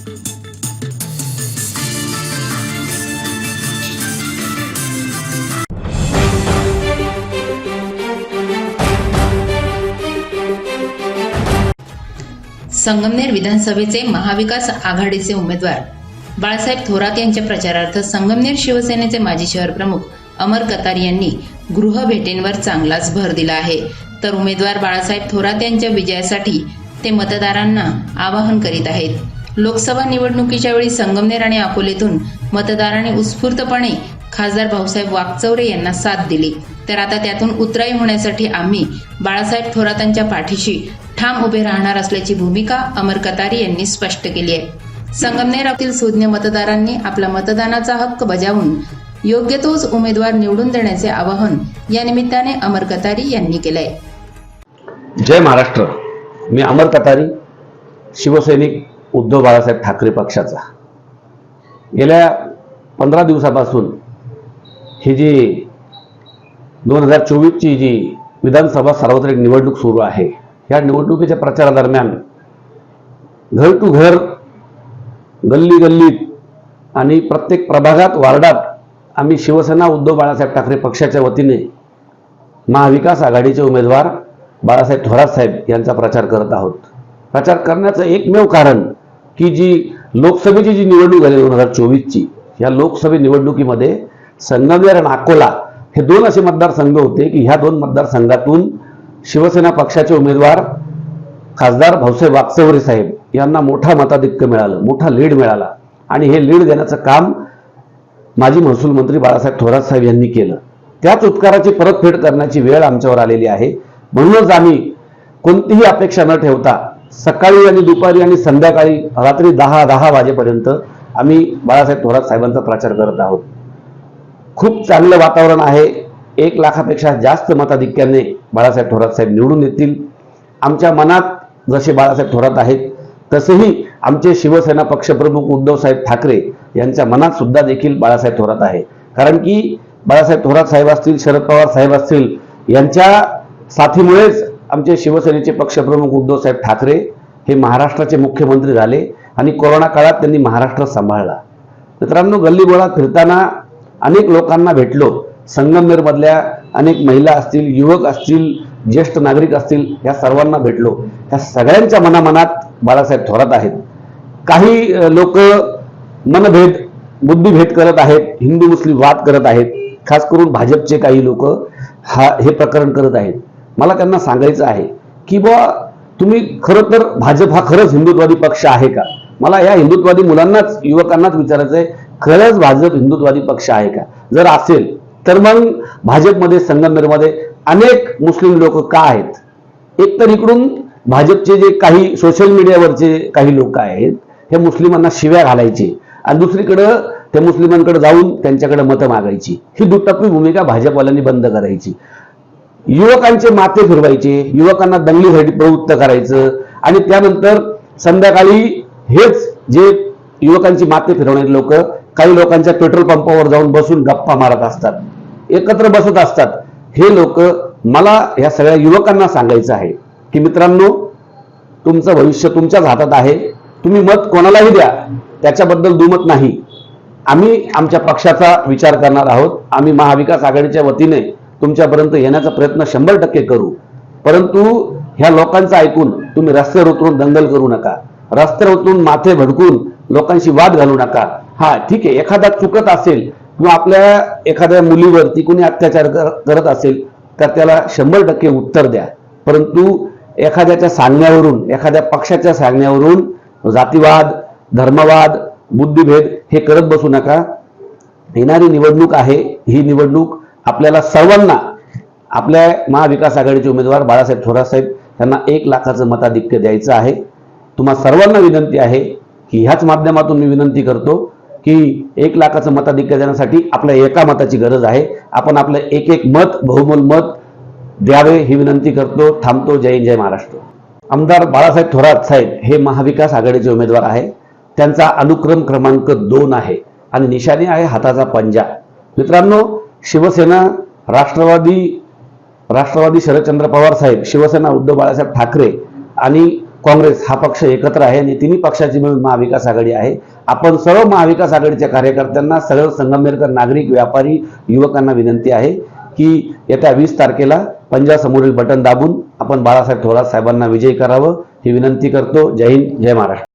संगमनेर विधानसभेचे महाविकास आघाडीचे उमेदवार बाळासाहेब थोरात यांच्या प्रचारार्थ संगमनेर शिवसेनेचे माजी शहर प्रमुख अमर कतार यांनी गृह भेटींवर चांगलाच भर दिला आहे. तर उमेदवार बाळासाहेब थोरात यांच्या विजयासाठी ते मतदारांना आवाहन करीत आहेत. लोकसभा निवडणुकीच्या वेळी संगमनेर आणि अकोलेतून मतदारांनी उत्स्फूर्तपणे खासदार भाऊसाहेब वागचौरे यांना साथ दिली. तर आता त्यातून उतराई होण्यासाठी आम्ही बाळासाहेब थोरातांच्या पाठीशी ठाम उभे राहणार असल्याची भूमिका अमर कतारी यांनी स्पष्ट केली आहे. संगमनेरातील सुज्ञ मतदारांनी आपला मतदानाचा हक्क बजावून योग्य तोच उमेदवार निवडून देण्याचे आवाहन या निमित्ताने अमर कतारी यांनी केलंय. जय महाराष्ट्र. मी अमर कतारी शिवसैनिक उद्धव बाळासाहेब ठाकरे पक्षाचा. गेल्या पंधरा दिवसापासून ही जी दोन हजार चोवीसची जी विधानसभा सार्वत्रिक निवडणूक सुरू आहे या निवडणुकीच्या प्रचारादरम्यान घर टू घर गल्ली गल्लीत आणि प्रत्येक प्रभागात वार्डात आम्ही शिवसेना उद्धव बाळासाहेब ठाकरे पक्षाच्या वतीने महाविकास आघाडीचे उमेदवार बाळासाहेब थोरात साहेब यांचा प्रचार करत आहोत. प्रचार करण्याचं एकमेव कारण की जी लोकसभेची जी निवडणूक झाली दोन हजार चोवीसची या लोकसभे निवडणुकीमध्ये संगमनेर आणि अकोला हे दोन असे मतदारसंघ होते की ह्या दोन मतदारसंघातून शिवसेना पक्षाचे उमेदवार खासदार भाऊसाहेब वागचौरे साहेब यांना मोठा मताधिक्य मिळालं मोठा लीड मिळाला. आणि हे लीड देण्याचं काम माजी महसूल मंत्री बाळासाहेब थोरात साहेब यांनी केलं. त्याच उपकाराची परतफेड करण्याची वेळ आमच्यावर आलेली आहे. म्हणूनच आम्ही कोणतीही अपेक्षा न ठेवता सकाळी आणि दुपारी आणि संध्याकाळी रात्री दहा दहा वाजेपर्यंत आम्ही बाळासाहेब थोरात साहेबांचा प्रचार करत आहोत. खूप चांगलं वातावरण आहे. एक लाखापेक्षा जास्त मताधिक्याने बाळासाहेब थोरात साहेब निवडून येतील. आमच्या मनात जसे बाळासाहेब थोरात आहेत तसेही आमचे शिवसेना पक्षप्रमुख उद्धवसाहेब ठाकरे यांच्या मनात सुद्धा देखील बाळासाहेब थोरात आहे. कारण की बाळासाहेब थोरात साहेब असतील शरद पवार साहेब असतील यांच्या साथीमुळेच आमचे शिवसेनेचे पक्षप्रमुख उद्धवसाहेब ठाकरे हे महाराष्ट्राचे मुख्यमंत्री झाले आणि कोरोना काळात त्यांनी महाराष्ट्र सांभाळला. मित्रांनो गल्लीबोळात फिरताना अनेक लोकांना भेटलो. संगमनेरमधल्या अनेक महिला असतील युवक असतील ज्येष्ठ नागरिक असतील या सर्वांना भेटलो. त्या सगळ्यांच्या मनामनात बाळासाहेब थोरात आहेत. काही लोक मनभेद बुद्धिभेद करत आहेत हिंदू मुस्लिम वाद करत आहेत. खास करून भाजपचे काही लोक हा हे प्रकरण करत आहेत. मला त्यांना सांगायचं आहे की बा तुम्ही खरं तर भाजप हा खरंच हिंदुत्वादी पक्ष आहे का? मला या हिंदुत्वादी मुलांनाच युवकांनाच विचारायचं आहे खरंच भाजप हिंदुत्वादी पक्ष आहे का? जर असेल तर मग भाजपमध्ये संगमनेरमध्ये अनेक मुस्लिम लोक का आहेत? एक तर इकडून भाजपचे जे काही सोशल मीडियावरचे काही लोक आहेत हे मुस्लिमांना शिव्या घालायचे. आणि दुसरीकडं त्या मुस्लिमांकडे जाऊन त्यांच्याकडे मतं मागायची. ही दुटप्पी भूमिका भाजपवाल्यांनी बंद करायची. युवकांचे माथे फिरवायचे युवकांना दंगलीसाठी प्रवृत्त करायचं आणि त्यानंतर संध्याकाळी हेच जे युवकांची माथे फिरवणारे लोक काही लोकांच्या पेट्रोल पंपावर जाऊन बसून गप्पा मारत असतात एकत्र बसत असतात. हे लोक मला या सगळ्या युवकांना सांगायचं आहे की मित्रांनो तुमचं भविष्य तुमच्याच हातात आहे. तुम्ही मत कोणालाही द्या त्याच्याबद्दल दुमत नाही. आम्ही आमच्या पक्षाचा विचार करणार आहोत. आम्ही महाविकास आघाडीच्या वतीने तुमच्यापर्यंत येण्याचा प्रयत्न शंभर टक्के करू. परंतु ह्या लोकांचं ऐकून तुम्ही रस्त्यावर उतरून दंगल करू नका. रस्त्यावर उतरून माथे भडकून लोकांशी वाद घालू नका. हा ठीक आहे. एखादा चुकत असेल किंवा आपल्या एखाद्या मुलीवरती कोणी अत्याचार करत असेल तर त्याला शंभर टक्के उत्तर द्या. परंतु एखाद्याच्या सांगण्यावरून एखाद्या पक्षाच्या सांगण्यावरून जातीवाद धर्मवाद बुद्धिभेद हे करत बसू नका. येणारी निवडणूक आहे ही निवडणूक आपल्याला सर्वांना आपल्या महाविकास आघाडीचे उमेदवार बाळासाहेब थोरात साहेब त्यांना एक लाखाचं मताधिक्य द्यायचं आहे. तुम्हा सर्वांना विनंती आहे की ह्याच माध्यमातून मी विनंती करतो की एक लाखाचं मताधिक्य देण्यासाठी आपल्या एका मताची गरज आहे. आपण आपलं एक एक मत बहुमोल मत द्यावे ही विनंती करतो. थांबतो. जय हिंद, जय महाराष्ट्र. आमदार बाळासाहेब थोरात साहेब हे महाविकास आघाडीचे उमेदवार आहे. त्यांचा अनुक्रम क्रमांक दोन आहे आणि निशाणी आहे हाताचा पंजा. मित्रांनो शिवसेना राष्ट्रवादी राष्ट्रवादी शरदचंद्र पवार साहेब शिवसेना उद्धव बाळासाहेब ठाकरे आणि काँग्रेस हा पक्ष एकत्र आहे आणि तिन्ही पक्षाची मिळून महाविकास आघाडी आहे. आपण सर्व महाविकास आघाडीच्या कार्यकर्त्यांना सर्व संगमनेरकर नागरिक व्यापारी युवकांना विनंती आहे की येत्या वीस तारखेला पंजासमोरील बटन दाबून आपण बाळासाहेब थोरात साहेबांना विजयी करावं ही विनंती करतो. जय हिंद जय महाराष्ट्र.